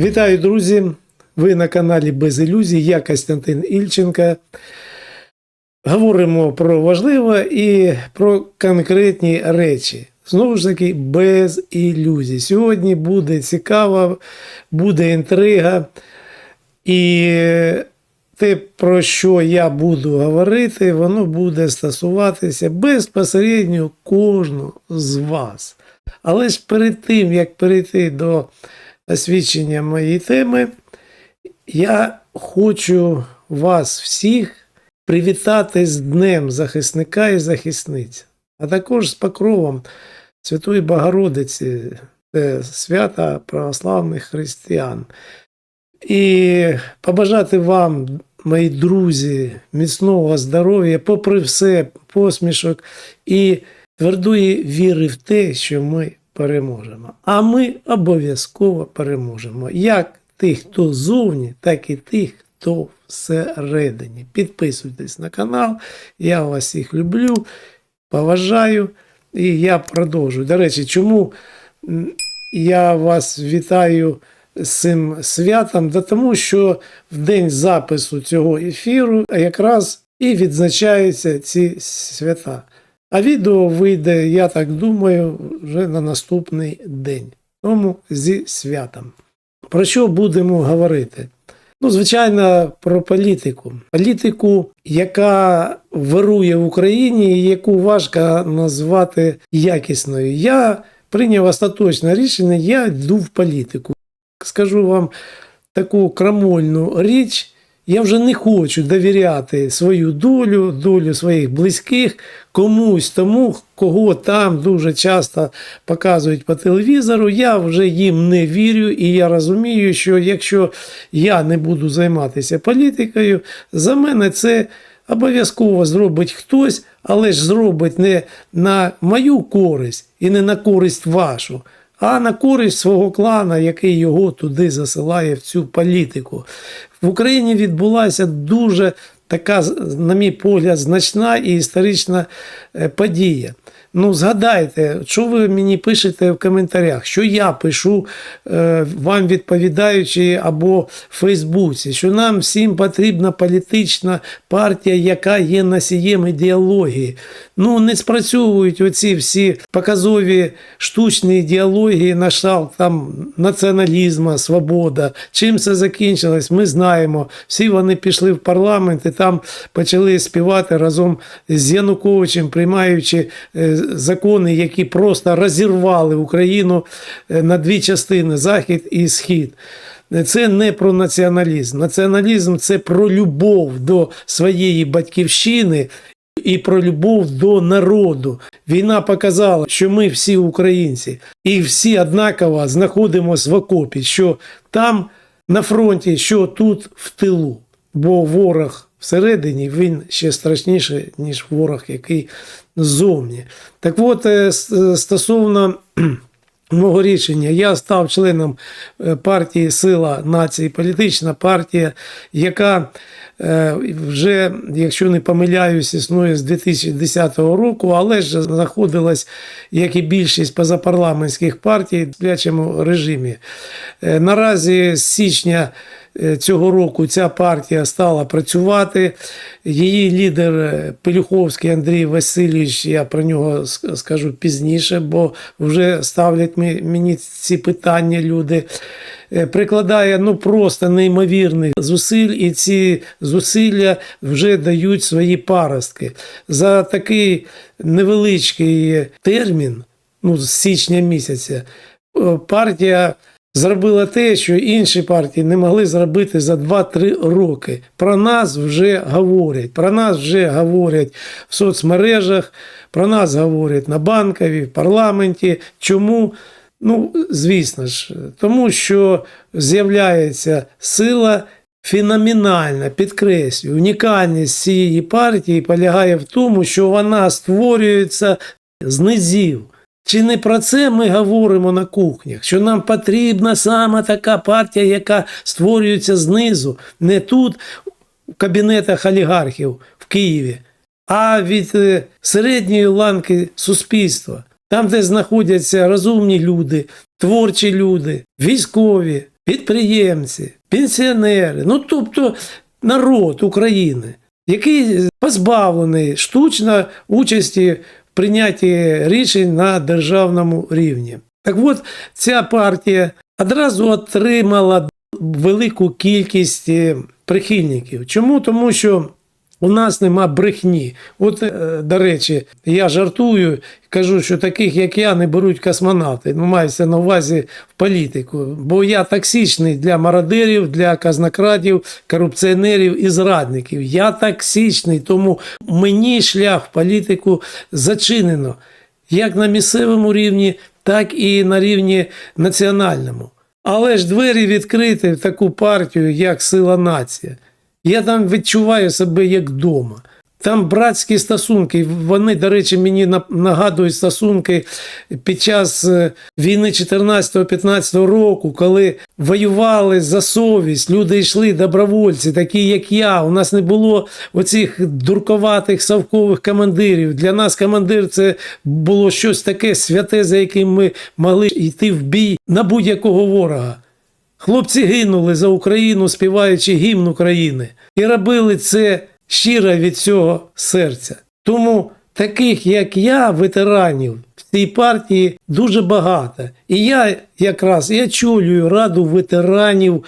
Вітаю, друзі! Ви на каналі Без ілюзій. Я Костянтин Ільченка. Говоримо про важливе і про конкретні речі. Знову ж таки, без ілюзій. Сьогодні буде цікаво, буде інтрига. І те, про що я буду говорити, воно буде стосуватися безпосередньо кожного з вас. Але ж перед тим, як перейти до освічення моєї теми, я хочу вас всіх привітати з Днем захисника і захисниць, а також з покровом Святої Богородиці, свята православних християн. І побажати вам, мої друзі, міцного здоров'я, попри все, посмішок і твердої віри в те, що ми переможемо. А ми обов'язково переможемо. Як тих, хто зовні, так і тих, хто всередині. Підписуйтесь на канал. Я вас всіх люблю, поважаю. І я продовжую. До речі, чому я вас вітаю з цим святом? Да тому що в день запису цього ефіру якраз і відзначаються ці свята. А відео вийде, я так думаю, вже на наступний день. Тому зі святом. Про що будемо говорити? Ну, звичайно, про політику. Політику, яка вирує в Україні, яку важко назвати якісною. Я прийняв остаточне рішення, я йду в політику. Скажу вам таку крамольну річ. Я вже не хочу довіряти свою долю, долю своїх близьких комусь тому, кого там дуже часто показують по телевізору. Я вже їм не вірю, і я розумію, що якщо я не буду займатися політикою, за мене це обов'язково зробить хтось, але ж зробить не на мою користь і не на користь вашу. А на користь свого клана, який його туди засилає в цю політику. В Україні відбулася дуже така, на мій погляд, значна і історична е, подія. Ну, згадайте, що ви мені пишете в коментарях, що я пишу е, вам відповідаючи або в Фейсбуці, що нам всім потрібна політична партія, яка є носієм ідеології. Ну, не спрацьовують оці всі показові штучні ідеології на шал там націоналізму, свобода. Чим це закінчилось, ми знаємо. Всі вони пішли в парламент і там почали співати разом з Януковичем, приймаючи е, закони, які просто розірвали Україну е, на дві частини захід і схід. Це не про націоналізм. Націоналізм це про любов до своєї батьківщини і про любов до народу. Війна показала, що ми всі українці, і всі однаково знаходимося в окопі, що там на фронті, що тут в тилу. Бо ворог всередині він ще страшніший, ніж ворог, який ззовні. Так от, е, стосовно мого рішення, я став членом е, партії Сила нації, політична партія, яка е, вже, якщо не помиляюсь, існує з 2010 року, але ж знаходилась, як і більшість позапарламентських партій, в сплячому режимі. Е, Наразі з січня е, цього року ця партія стала працювати. Її лідер е, Пелюховський Андрій Васильович, я про нього скажу пізніше, бо вже ставлять мені ці питання люди. е, Прикладає ну просто неймовірних зусиль, і ці зусилля вже дають свої паростки. За такий невеличкий термін, ну, з січня місяця, е, партія зробила те, що інші партії не могли зробити за 2-3 роки. Про нас вже говорять. Про нас вже говорять в соцмережах, про нас говорять на банкові, в парламенті. Чому? Ну, звісно ж, тому що з'являється сила феноменальна, підкреслюю, унікальність цієї партії полягає в тому, що вона створюється з низів. Чи не про це ми говоримо на кухнях? Що нам потрібна саме така партія, яка створюється знизу, не тут, в кабінетах олігархів в Києві, а від е, середньої ланки суспільства, там, де знаходяться розумні люди, творчі люди, військові, підприємці, пенсіонери, ну тобто народ України, який позбавлений штучно участі в прийнятті рішень на державному рівні. Так от ця партія одразу отримала велику кількість е, прихильників. Чому? Тому що у нас нема брехні. От, е, до речі, я жартую, кажу, що таких, як я, не беруть космонавти. Ну, мається на увазі в політику. Бо я токсичний для мародерів, для казнокрадів, корупціонерів і зрадників. Я токсичний, тому мені шлях в політику зачинено як на місцевому рівні, так і на рівні національному. Але ж двері відкриті в таку партію, як Сила Нація. Я там відчуваю себе як вдома. Там братські стосунки. Вони, до речі, мені нагадують стосунки під час е, війни 14-15 року, коли воювали за совість, люди йшли добровольці, такі як я. У нас не було оцих дурковатих совкових командирів. Для нас командир це було щось таке святе, за яким ми могли йти в бій на будь-якого ворога. Хлопці гинули за Україну, співаючи гімн України, і робили це щиро від цього серця. Тому таких, як я, ветеранів в цій партії дуже багато. І я якраз я очолюю раду ветеранів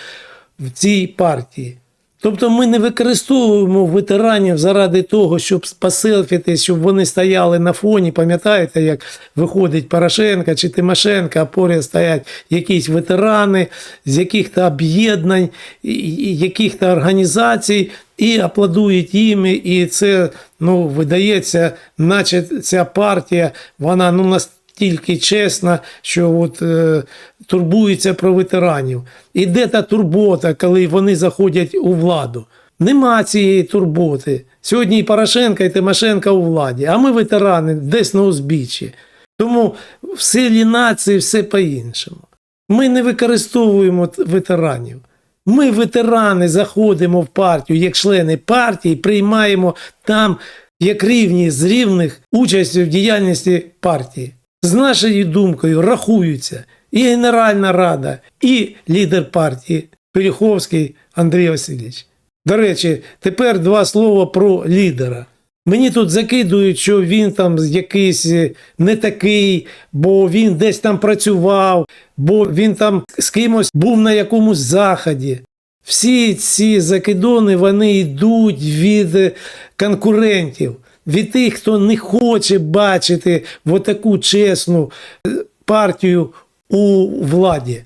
в цій партії. Тобто ми не використовуємо ветеранів заради того, щоб поселфітись, щоб вони стояли на фоні. Пам'ятаєте, як виходить Порошенко чи Тимошенко, а поряд стоять якісь ветерани з яких-то об'єднань, яких-то організацій, і аплодують їм. І це ну, видається, наче ця партія, вона ну, настільки чесна, що от, е, турбується про ветеранів. І де та турбота, коли вони заходять у владу? Нема цієї турботи. Сьогодні і Порошенка, і Тимошенка у владі, а ми ветерани десь на узбіччі. Тому в силі нації все по-іншому. Ми не використовуємо ветеранів. Ми, ветерани, заходимо в партію як члени партії, приймаємо там як рівні з рівних участь в діяльності партії. З нашою думкою рахуються і Генеральна Рада, і лідер партії Пиріховський Андрій Васильович. До речі, тепер два слова про лідера. Мені тут закидують, що він там якийсь е, не такий, бо він десь там працював, бо він там з кимось був на якомусь заході. Всі ці закидони вони йдуть від е, конкурентів, від тих, хто не хоче бачити таку чесну е, партію у владі.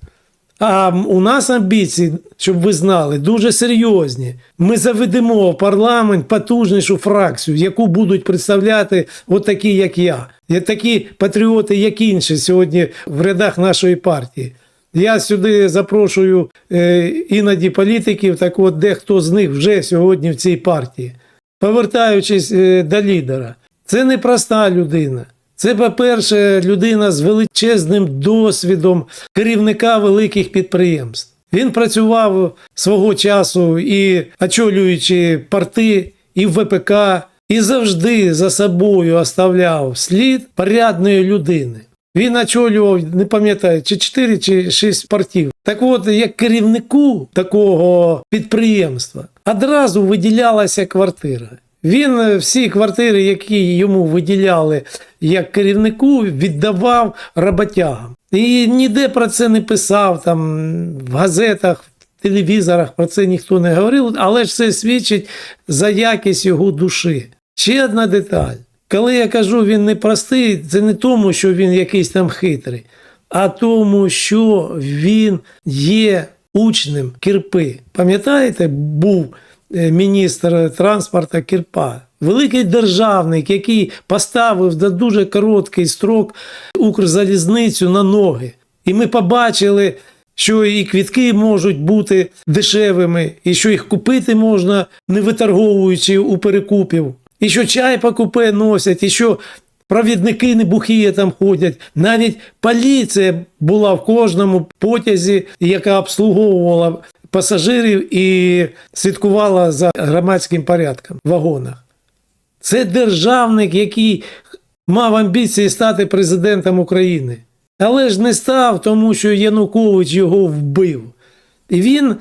А у нас амбіції, щоб ви знали, дуже серйозні. Ми заведемо в парламент потужнішу фракцію, яку будуть представляти от такі, як я. Такі патріоти, як інші сьогодні в рядах нашої партії. Я сюди запрошую е, іноді політиків, так от дехто з них вже сьогодні в цій партії. Повертаючись е, до лідера, це не проста людина. Це, по-перше, людина з величезним досвідом керівника великих підприємств. Він працював свого часу і очолюючи парти, і ВПК, і завжди за собою оставляв слід порядної людини. Він очолював, не пам'ятаю, чи 4 чи 6 партів. Так от, як керівнику такого підприємства, одразу виділялася квартира. Він е, всі квартири, які йому виділяли як керівнику, віддавав роботягам. І ніде про це не писав, там в газетах, в телевізорах про це ніхто не говорив, але ж це свідчить за якість його душі. Ще одна деталь. Коли я кажу, він не простий, це не тому, що він якийсь там хитрий, а тому, що він є учнем Кірпи. Пам'ятаєте, був е, міністр транспорту Кірпа, великий державник, який поставив за дуже короткий строк Укрзалізницю на ноги. І ми побачили, що і квітки можуть бути дешевими, і що їх купити можна, не виторговуючи у перекупів, і що чай по купе носять, і що провідники небухі там ходять. Навіть поліція була в кожному потязі, яка обслуговувала пасажирів і слідкувала за громадським порядком в вагонах. Це державник, який мав амбіції стати президентом України. Але ж не став, тому що Янукович його вбив. І він,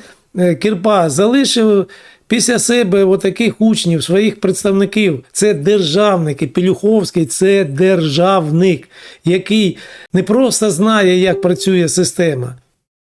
Кірпа, залишив після себе отаких учнів, своїх представників. Це державники. Пелюховський це державник, який не просто знає, як працює система.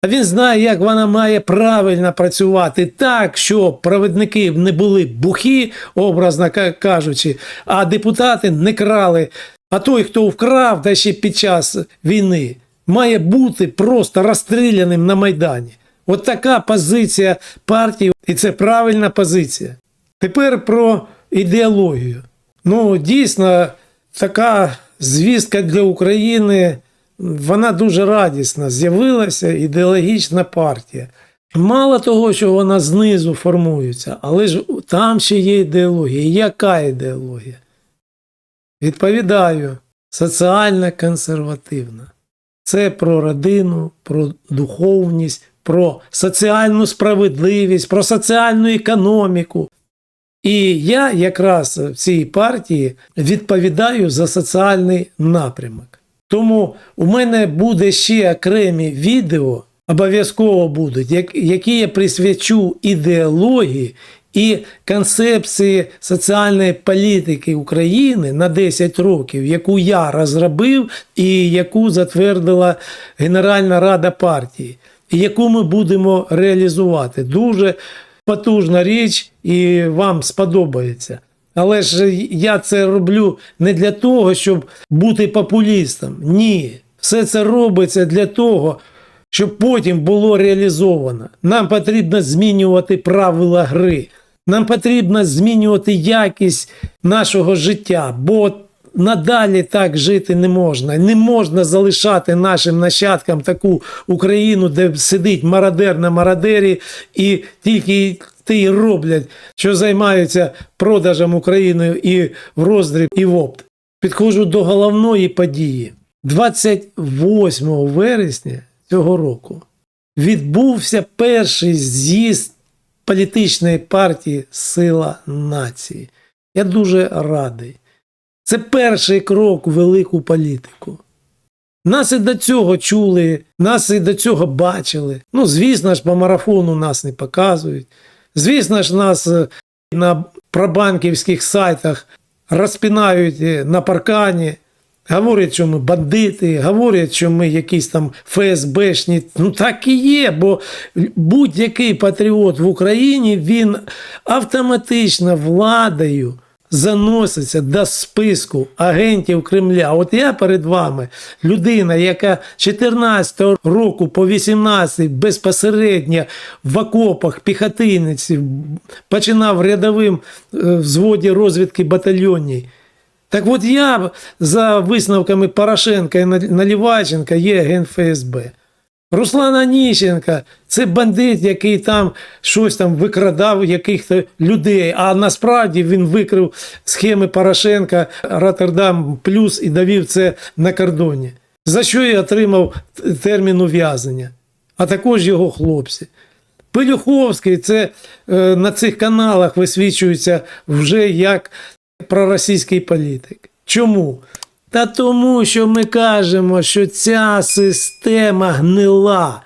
А він знає, як вона має правильно працювати так, щоб провідники не були бухі, образно кажучи, а депутати не крали. А той, хто вкрав, та ще під час війни, має бути просто розстріляним на Майдані. От така позиція партії, і це правильна позиція. Тепер про ідеологію. Ну, дійсно, така звістка для України, вона дуже радісна. З'явилася ідеологічна партія. Мало того, що вона знизу формується, але ж там ще є ідеологія. Яка ідеологія? Відповідаю, соціально консервативна. Це про родину, про духовність, про соціальну справедливість, про соціальну економіку. І я якраз в цій партії відповідаю за соціальний напрямок. Тому у мене буде ще окремі відео, обов'язково будуть, які я присвячу ідеології і концепції соціальної політики України на 10 років, яку я розробив і яку затвердила Генеральна Рада партії, яку ми будемо реалізувати. Дуже потужна річ, і вам сподобається. Але ж я це роблю не для того, щоб бути популістом. Ні. Все це робиться для того, щоб потім було реалізовано. Нам потрібно змінювати правила гри. Нам потрібно змінювати якість нашого життя, бо надалі так жити не можна. Не можна залишати нашим нащадкам таку Україну, де сидить мародер на мародері, і тільки ти роблять, що займаються продажем Україною і в роздріб, і в опт. Підходжу до головної події. 28 вересня цього року відбувся перший з'їзд політичної партії Сила нації. Я дуже радий. Це перший крок у велику політику. Нас і до цього чули, нас і до цього бачили. Ну, звісно ж, по марафону нас не показують. Звісно ж, нас е, на пробанківських сайтах розпінають е, на паркані. Говорять, що ми бандити, говорять, що ми якісь там ФСБшні. Ну так і є, бо будь-який патріот в Україні він автоматично владою заноситься до списку агентів Кремля. От я перед вами людина, яка 14 року по 18 безпосередньо в окопах піхотинців починав рядовим е, взводі розвідки батальйонній. Так от я за висновками Порошенка і Наліваченка є агент ФСБ. Руслан Аніщенка – це бандит, який там щось там викрадав яких-то людей, а насправді він викрив схеми Порошенка Роттердам Плюс і довів це на кордоні. За що і отримав термін ув'язнення, а також його хлопці. Пилюховський це е, на цих каналах висвічується вже як проросійський політик. Чому? Та тому, що ми кажемо, що ця система гнила.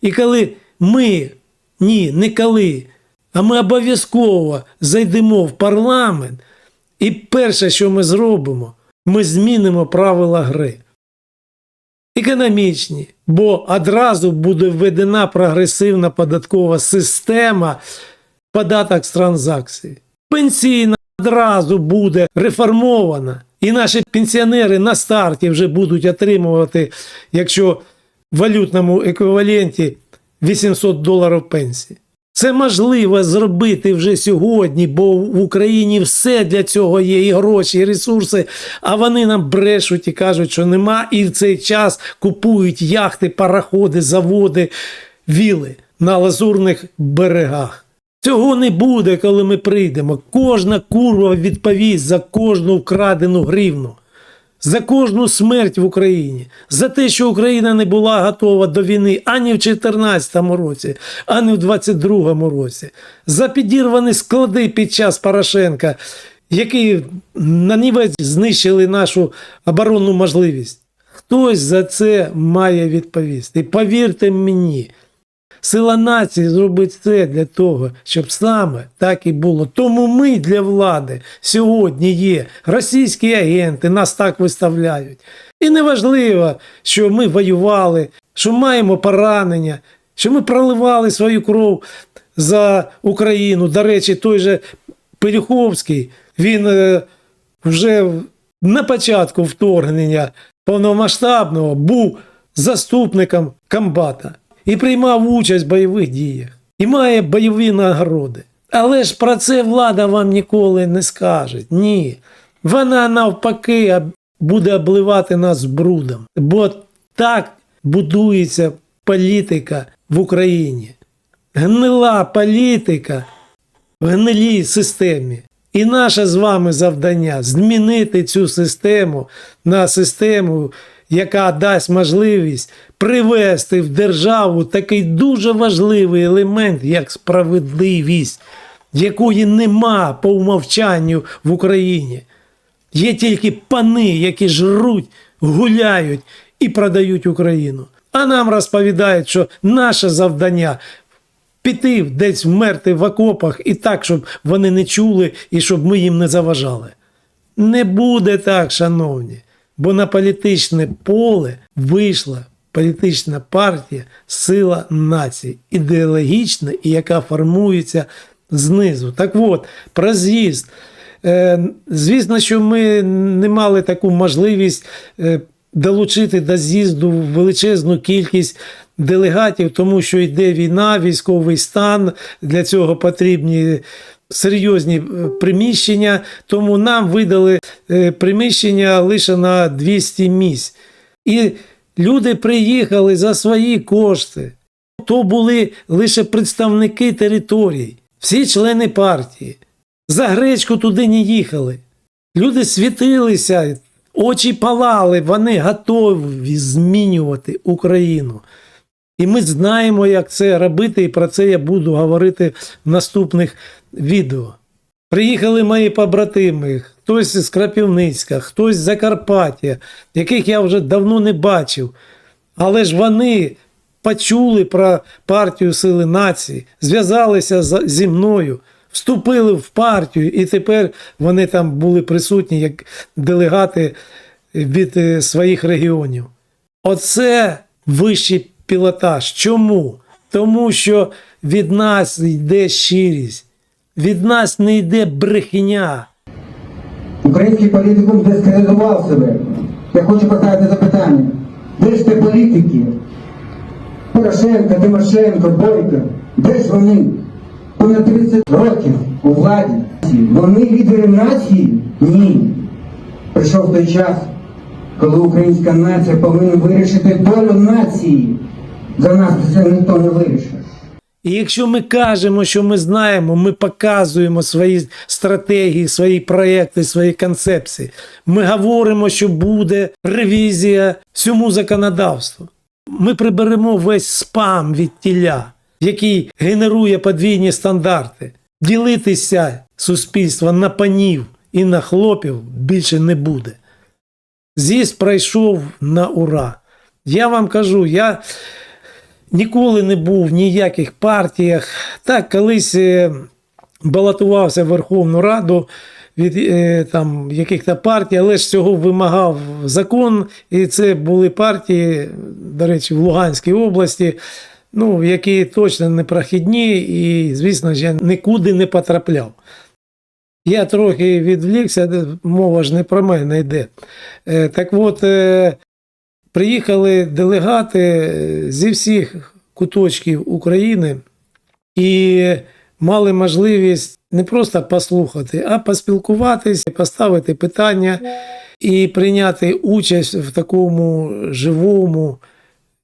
І коли ми, ні, не коли, а ми обов'язково зайдемо в парламент, і перше, що ми зробимо, ми змінимо правила гри. Економічні, бо одразу буде введена прогресивна податкова система податок з транзакцій. Пенсійна одразу буде реформована. І наші пенсіонери на старті вже будуть отримувати, якщо в валютному еквіваленті 800 доларів пенсії. Це можливо зробити вже сьогодні, бо в Україні все для цього є, і гроші, і ресурси, а вони нам брешуть і кажуть, що нема, і в цей час купують яхти, пароходи, заводи, віли на лазурних берегах. Цього не буде, коли ми прийдемо. Кожна курва відповість за кожну вкрадену гривну, за кожну смерть в Україні, за те, що Україна не була готова до війни ані в 2014 році, ані в 2022 році, за підірвані склади під час Порошенка, які нанівець знищили нашу оборонну можливість. Хтось за це має відповісти. І повірте мені, Сила нації зробить все для того, щоб саме так і було. Тому ми для влади сьогодні є. Російські агенти нас так виставляють. І неважливо, що ми воювали, що маємо поранення, що ми проливали свою кров за Україну. До речі, той же Пелюховський, він е, вже на початку вторгнення повномасштабного був заступником комбата і приймав участь в бойових діях, і має бойові нагороди. Але ж про це влада вам ніколи не скаже. Ні. Вона навпаки буде обливати нас брудом. Бо так будується політика в Україні. Гнила політика в гнилій системі. І наше з вами завдання змінити цю систему на систему, яка дасть можливість привести в державу такий дуже важливий елемент, як справедливість, якої нема по умовчанню в Україні. Є тільки пани, які жруть, гуляють і продають Україну. А нам розповідають, що наше завдання піти десь вмерти в окопах і так, щоб вони не чули і щоб ми їм не заважали. Не буде так, шановні, бо на політичне поле вийшла політична партія Сила нації, ідеологічна і яка формується знизу. Так от, про з'їзд. Е, Звісно, що ми не мали таку можливість е, долучити до з'їзду величезну кількість делегатів, тому що йде війна, військовий стан. Для цього потрібні серйозні е, приміщення. Тому нам видали е, приміщення лише на 200 місць. І люди приїхали за свої кошти. То були лише представники територій, всі члени партії. За гречку туди не їхали. Люди світилися, очі палали, вони готові змінювати Україну. І ми знаємо, як це робити, і про це я буду говорити в наступних відео. Приїхали мої побратими, хтось з Крапівницька, хтось з Закарпаття, яких я вже давно не бачив. Але ж вони почули про партію Сили нації, зв'язалися зі мною, вступили в партію, і тепер вони там були присутні як делегати від е, своїх регіонів. Оце вищий пілотаж. Чому? Тому що від нас йде щирість, від нас не йде брехня. Український політикум дискредитував себе. Я хочу поставити запитання. Де ж ти політики? Порошенко, Тимошенко, Бойко. Де ж вони? Понад 30 років у владі. Вони лідери нації? Ні. Прийшов той час, коли українська нація повинна вирішити долю нації. За нас це ніхто не вирішить. І якщо ми кажемо, що ми знаємо, ми показуємо свої стратегії, свої проекти, свої концепції. Ми говоримо, що буде ревізія всьому законодавству. Ми приберемо весь спам від тіля, який генерує подвійні стандарти. Ділитися суспільства на панів і на хлопів більше не буде. З'їзд пройшов на ура. Я вам кажу, я ніколи не був в ніяких партіях. Так, колись е, балотувався в Верховну Раду від е, там, яких-то партій, але ж цього вимагав закон. І це були партії, до речі, в Луганській області, ну, які точно не прохідні, і, звісно ж, я нікуди не потрапляв. Я трохи відвлікся, мова ж не про мене йде. Е, Так от, приїхали делегати е, зі всіх куточків України і мали можливість не просто послухати, а поспілкуватися, поставити питання і прийняти участь в такому живому,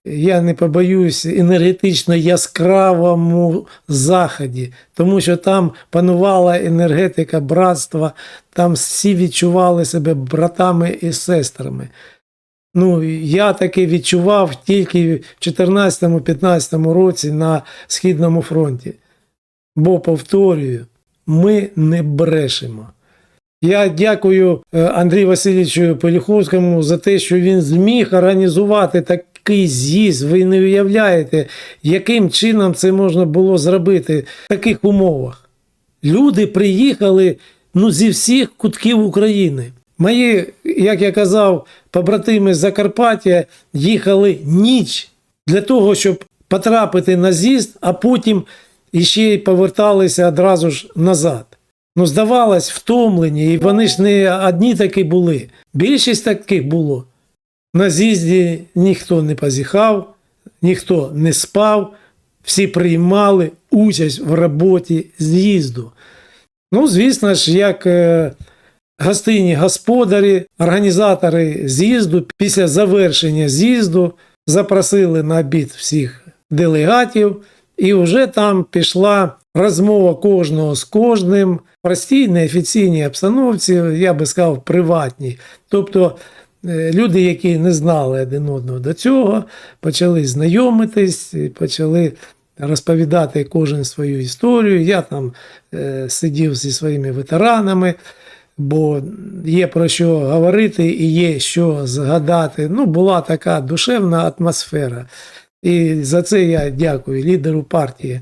я не побоюсь, енергетично яскравому заході, тому що там панувала енергетика братства, там всі відчували себе братами і сестрами. Ну, я таки відчував тільки в 2014-2015 році на Східному фронті. Бо, повторюю, ми не брешемо. Я дякую е, Андрію Васильовичу Поліховському за те, що він зміг організувати такий з'їзд, ви не уявляєте, яким чином це можна було зробити в таких умовах. Люди приїхали ну, зі всіх кутків України. Мої, як я казав, побратими з Закарпаття їхали ніч для того, щоб потрапити на з'їзд, а потім іще й поверталися одразу ж назад. Ну, здавалось, втомлені, і вони ж не одні такі були. Більшість таких було. На з'їзді ніхто не позіхав, ніхто не спав, всі приймали участь в роботі з'їзду. Ну, звісно ж, як е, гостинні господарі, організатори з'їзду після завершення з'їзду запросили на обід всіх делегатів, і вже там пішла розмова кожного з кожним простій неофіційній обстановці, я би сказав, приватній. Тобто е, люди, які не знали один одного до цього, почали знайомитись, почали розповідати кожен свою історію. Я там е, сидів зі своїми ветеранами, бо є про що говорити і є що згадати. Ну, була така душевна атмосфера. І за це я дякую лідеру партії.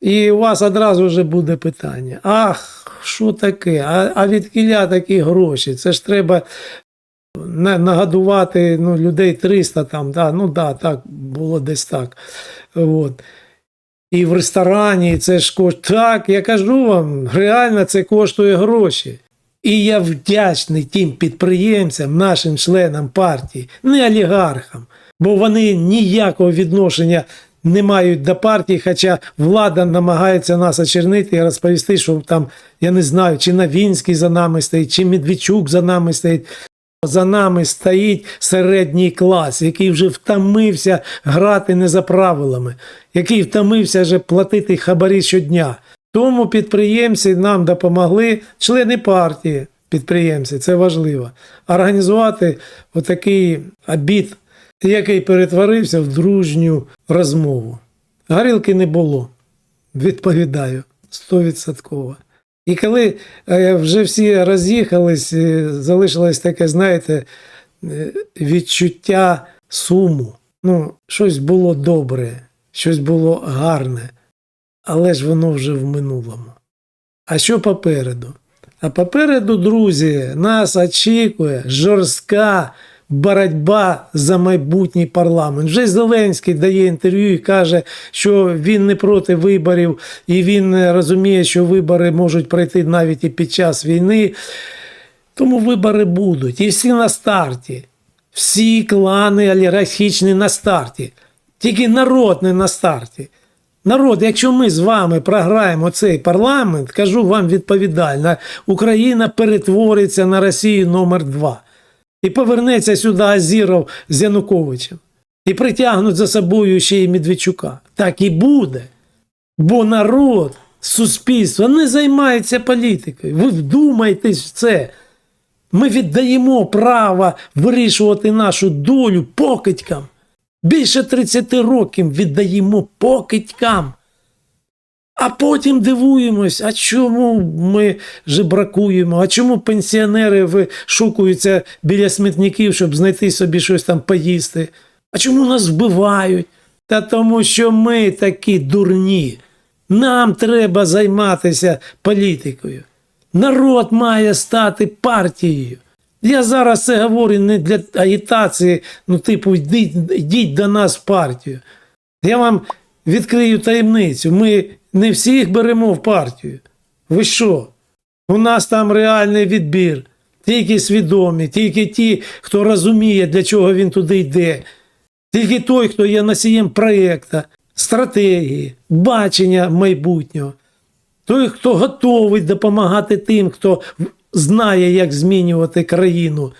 І у вас одразу вже буде питання: ах, що таке? А, а від кіля такі гроші? Це ж треба на- нагодувати ну, людей 300 там, да, ну да, так, було десь так. От. І в ресторані це ж коштує. Так, я кажу вам, реально це коштує гроші. І я вдячний тим підприємцям, нашим членам партії, не олігархам, бо вони ніякого відношення не мають до партії, хоча влада намагається нас очернити і розповісти, що там, я не знаю, чи Новінський за нами стоїть, чи Медведчук за нами стоїть. За нами стоїть середній клас, який вже втомився грати не за правилами, який втомився вже платити хабарі щодня. Тому підприємці нам допомогли, члени партії, підприємці, це важливо, організувати отакий обід, який перетворився в дружню розмову. Горілки не було, відповідаю, стовідсотково. І коли е, вже всі роз'їхались, е, залишилось таке, знаєте, е, відчуття суму. Ну, щось було добре, щось було гарне, але ж воно вже в минулому. А що попереду? А попереду, друзі, нас очікує жорстка боротьба за майбутній парламент. Вже Зеленський дає інтерв'ю і каже, що він не проти виборів, і він розуміє, що вибори можуть пройти навіть і під час війни. Тому вибори будуть. І всі на старті. Всі клани олігархічні на старті. Тільки народ не на старті. Народ, якщо ми з вами програємо цей парламент, кажу вам відповідально, Україна перетвориться на Росію номер 2 І повернеться сюди Азіров з Януковичем. І притягнуть за собою ще й Медведчука. Так і буде. Бо народ, суспільство не займається політикою. Ви вдумайтесь в це. Ми віддаємо право вирішувати нашу долю покидькам. Більше 30 років віддаємо покидькам. А потім дивуємось, а чому ми жебракуємо, а чому пенсіонери вишукуються біля смітників, щоб знайти собі щось там поїсти? А чому нас вбивають? Та тому, що ми такі дурні. Нам треба займатися політикою. Народ має стати партією. Я зараз це говорю не для агітації, ну, типу, йдіть, йдіть до нас в партію. Я вам відкрию таємницю. Ми не всіх беремо в партію. Ви що? У нас там реальний відбір. Тільки свідомі, тільки ті, хто розуміє, для чого він туди йде. Тільки той, хто є носієм проєкта, стратегії, бачення майбутнього. Той, хто готовий допомагати тим, хто знає, як змінювати країну.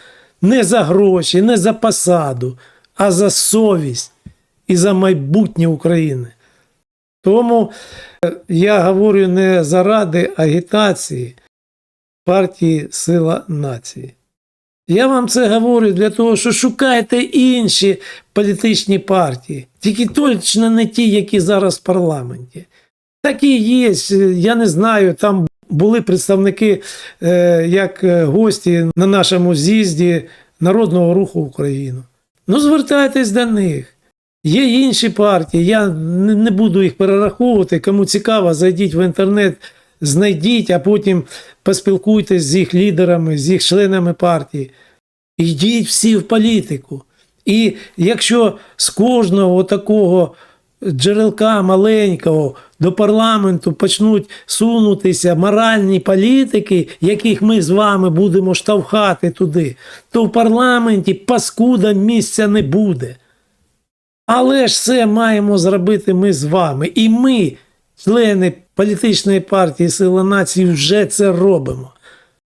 Не за гроші, не за посаду, а за совість і за майбутнє України. Тому е, я говорю не заради агітації партії Сила нації. Я вам це говорю для того, що шукайте інші політичні партії, тільки точно не ті, які зараз в парламенті. Такі є, я не знаю, там були представники е, як е, гості на нашому з'їзді Народного руху Україну. Ну, звертайтесь до них. Є інші партії, я не буду їх перераховувати. Кому цікаво, зайдіть в інтернет, знайдіть, а потім поспілкуйтесь з їх лідерами, з їх членами партії. Йдіть всі в політику. І якщо з кожного такого джерелка маленького до парламенту почнуть сунутися моральні політики, яких ми з вами будемо штовхати туди, то в парламенті паскуда місця не буде. Але ж це маємо зробити ми з вами. І ми, члени політичної партії Сила нації, вже це робимо.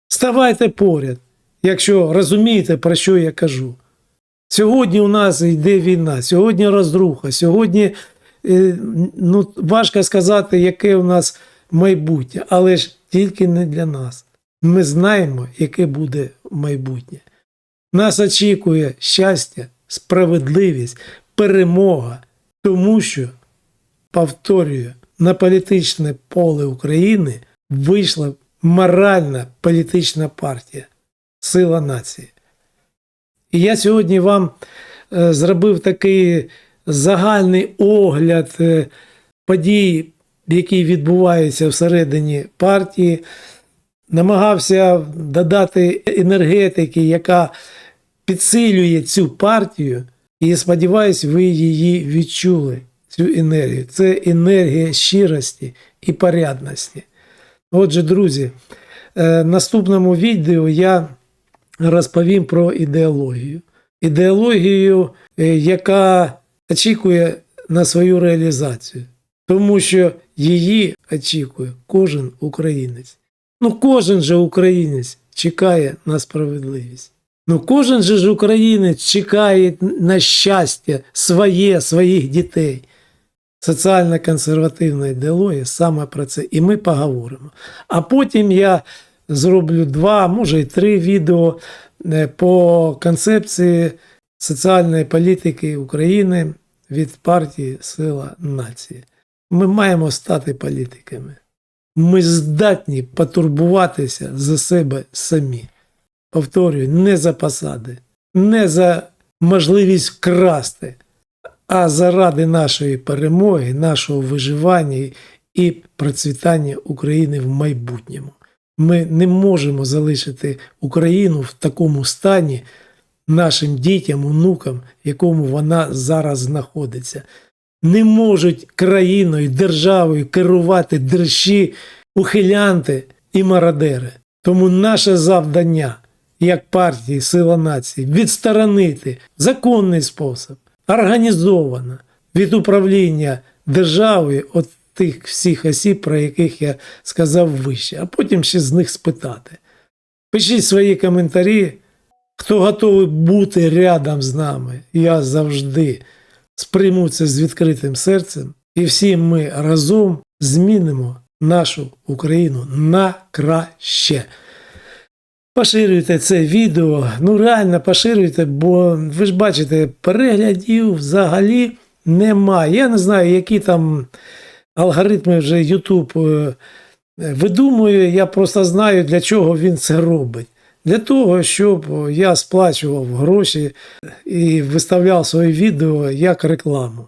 Ставайте поряд, якщо розумієте, про що я кажу. Сьогодні у нас йде війна, сьогодні розруха, сьогодні ну, важко сказати, яке у нас майбутнє, але ж тільки не для нас. Ми знаємо, яке буде майбутнє. Нас очікує щастя, справедливість, перемога, тому що, повторюю, на політичне поле України вийшла моральна політична партія, сила нації. І я сьогодні вам е, зробив такий загальний огляд е, подій, які відбуваються всередині партії. Намагався додати енергетики, яка підсилює цю партію, і сподіваюсь, ви її відчули, цю енергію. Це енергія щирості і порядності. Отже, друзі, е, наступному відео я розповім про ідеологію. Ідеологію, е, яка очікує на свою реалізацію, тому що її очікує кожен українець. Ну, кожен же українець чекає на справедливість. Ну, кожен же ж українець чекає на щастя своє, своїх дітей. Соціально консервативна ідеологія саме про це. І ми поговоримо. А потім я зроблю два, може і три відео е, по концепції соціальної політики України від партії Сила нації. Ми маємо стати політиками. Ми здатні потурбуватися за себе самі. Повторюю, не за посади, не за можливість красти, а заради нашої перемоги, нашого виживання і процвітання України в майбутньому. Ми не можемо залишити Україну в такому стані нашим дітям, онукам, в якому вона зараз знаходиться. Не можуть країною, державою керувати держі, ухилянти і мародери. Тому наше завдання, як партії Сила нації, відсторонити законний спосіб, організовано від управління державою от тих всіх осіб, про яких я сказав вище, а потім ще з них спитати. Пишіть свої коментарі, хто готовий бути рядом з нами. Я завжди сприйму це з відкритим серцем, і всі ми разом змінимо нашу Україну на краще. Поширюйте це відео, ну реально поширюйте, бо ви ж бачите, переглядів взагалі немає. Я не знаю, які там алгоритми вже YouTube е, видумує. Я просто знаю, для чого він це робить. Для того, щоб я сплачував гроші і виставляв свої відео як рекламу.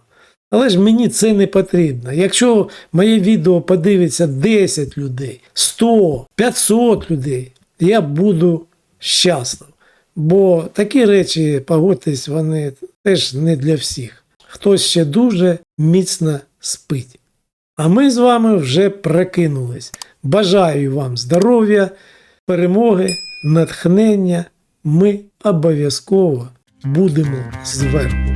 Але ж мені це не потрібно. Якщо моє відео подивиться 10 людей, 100, 500 людей, я буду щаслив. Бо такі речі, погодьтесь, вони теж не для всіх. Хтось ще дуже міцно спить. А ми з вами вже прокинулись. Бажаю вам здоров'я, перемоги, натхнення. Ми обов'язково будемо зверху.